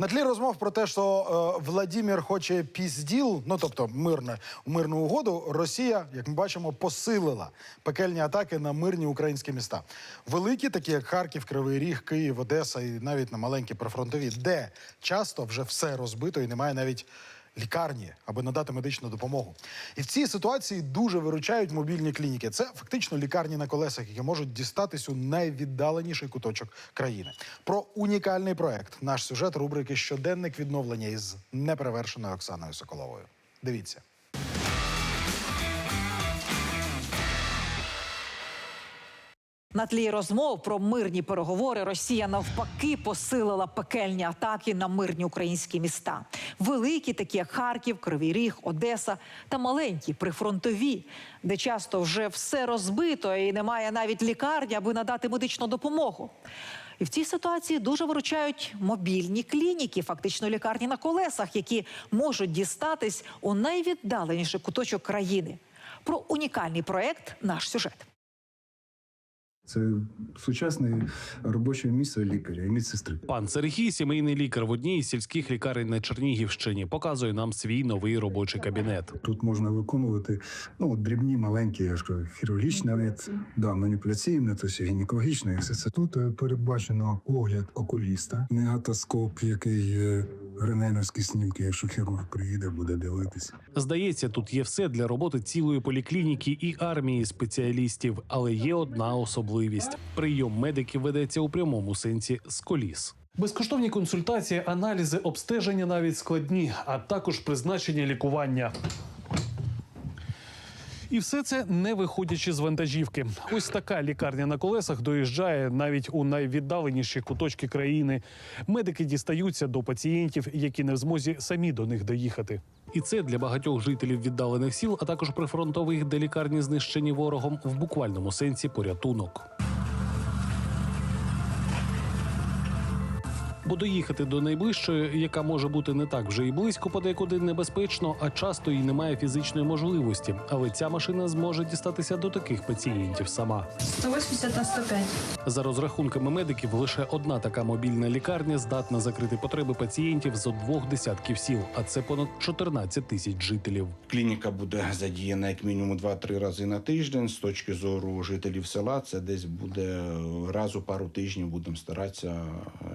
На тлі розмов про те, що е, Владімір хоче пізділ, ну тобто мирне мирну угоду, Росія, як ми бачимо, посилила пекельні атаки на мирні українські міста. Великі, такі як Харків, Кривий Ріг, Київ, Одеса і навіть на маленькі прифронтові, де часто вже все розбито і немає навіть лікарні, аби надати медичну допомогу. І в цій ситуації дуже виручають мобільні клініки. Це фактично лікарні на колесах, які можуть дістатись у найвіддаленіший куточок країни. Про унікальний проект наш сюжет рубрики Щоденник відновлення із неперевершеною Оксаною Соколовою. Дивіться. На тлі розмов про мирні переговори Росія навпаки посилила пекельні атаки на мирні українські міста. Великі, такі як Харків, Кривий Ріг, Одеса та маленькі прифронтові, де часто вже все розбито і немає навіть лікарні, аби надати медичну допомогу. І в цій ситуації дуже виручають мобільні клініки, фактично лікарні на колесах, які можуть дістатись у найвіддаленіший куточок країни. Про унікальний проект наш сюжет. Це сучасне робоче місце лікаря і медсестри. Пан Сергій, сімейний лікар в одній із сільських лікарень на Чернігівщині, показує нам свій новий робочий кабінет. Тут можна виконувати ну, дрібні, маленькі, я ж кажу, хірургічні, навіть, да, маніпуляційне, то все гінекологічне, все це. Тут е, передбачено огляд окуліста, негатоскоп, який е, рентгеновські снімки, якщо хірург приїде, буде дивитися. Здається, тут є все для роботи цілої поліклініки і армії спеціалістів, але є одна особливість: прийом медиків ведеться у прямому сенсі з коліс. Безкоштовні консультації, аналізи, обстеження навіть складні, а також призначення лікування. І все це не виходячи з вантажівки. Ось така лікарня на колесах доїжджає навіть у найвіддаленіші куточки країни. Медики дістаються до пацієнтів, які не в змозі самі до них доїхати. І це для багатьох жителів віддалених сіл, а також прифронтових, де лікарні знищені ворогом в буквальному сенсі порятунок. Бо доїхати до найближчої, яка може бути не так вже і близько, подекуди небезпечно, а часто і немає фізичної можливості. Але ця машина зможе дістатися до таких пацієнтів сама. 180 на 105. За розрахунками медиків, лише одна така мобільна лікарня здатна закрити потреби пацієнтів зо двох десятків сіл, а це понад 14 тисяч жителів. Клініка буде задіяна як мінімум 2-3 рази на тиждень. З точки зору жителів села, це десь буде раз у пару тижнів. Будемо старатися,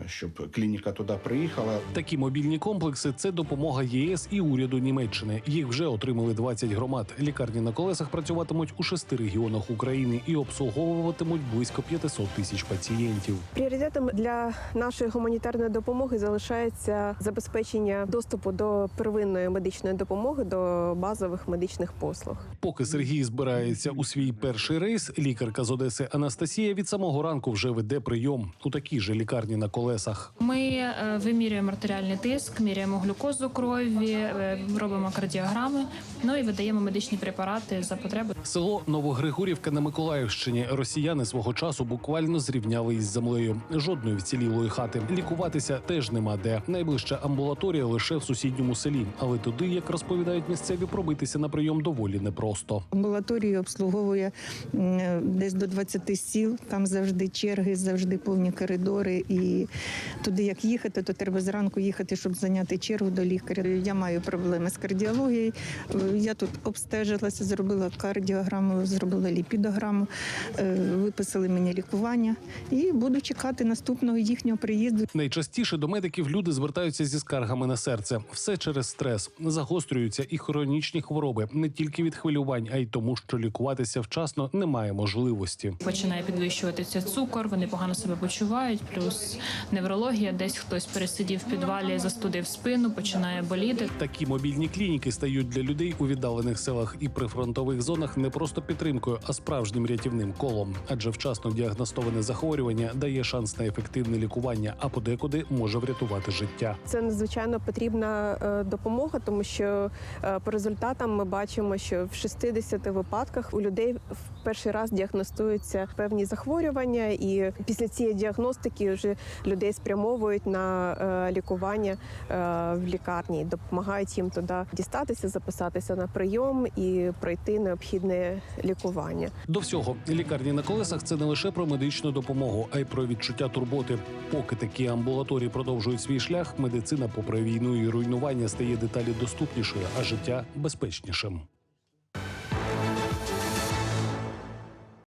щоб клініка туди приїхала. Такі мобільні комплекси це допомога ЄС і уряду Німеччини. Їх вже отримали 20 громад. Лікарні на колесах працюватимуть у шести регіонах України і обслуговуватимуть близько 500 тисяч пацієнтів. Пріоритетом для нашої гуманітарної допомоги залишається забезпечення доступу до первинної медичної допомоги до базових медичних послуг. Поки Сергій збирається у свій перший рейс, лікарка з Одеси Анастасія від самого ранку вже веде прийом у такій же лікарні на колесах. Ми е, вимірюємо артеріальний тиск, міряємо глюкозу крові, е, робимо кардіограми, ну і видаємо медичні препарати за потреби. Село Новогригорівка на Миколаївщині. Росіяни свого часу буквально зрівняли із землею. Жодної вцілілої хати. Лікуватися теж нема де. Найближча амбулаторія лише в сусідньому селі. Але туди, як розповідають місцеві, пробитися на прийом доволі непросто. Амбулаторію обслуговує десь до 20 сіл. Там завжди черги, завжди повні коридори. І туди, як їхати, то треба зранку їхати, щоб зайняти чергу до лікаря. Я маю проблеми з кардіологією. Я тут обстежилася, зробила кардіограму, зробила ліпідограму, е, виписали мені лікування і буду чекати наступного їхнього приїзду. Найчастіше до медиків люди звертаються зі скаргами на серце. Все через стрес. Загострюються і хронічні хвороби не тільки від хвилювань, а й тому, що лікуватися вчасно немає можливості. Починає підвищуватися цукор, вони погано себе почувають, плюс неврологія, десь хтось пересидів в підвалі, застудив спину, починає боліти. Такі мобільні клініки стають для людей у віддалених селах і прифронтових зонах не просто підтримкою, а справжнім рятівним колом. Адже вчасно діагностоване захворювання дає шанс на ефективне лікування, а подекуди може врятувати життя. Це надзвичайно потрібна е, допомога, тому що е, по результатам ми бачимо, що в 60 випадках у людей в перший раз діагностуються певні захворювання, і після цієї діагностики вже людей спрямовують розраховують на е, лікування е, в лікарні, допомагають їм туди дістатися, записатися на прийом і пройти необхідне лікування. До всього лікарні на колесах це не лише про медичну допомогу, а й про відчуття турботи. Поки такі амбулаторії продовжують свій шлях, медицина, попри війну і руйнування, стає деталі доступнішою, а життя безпечнішим.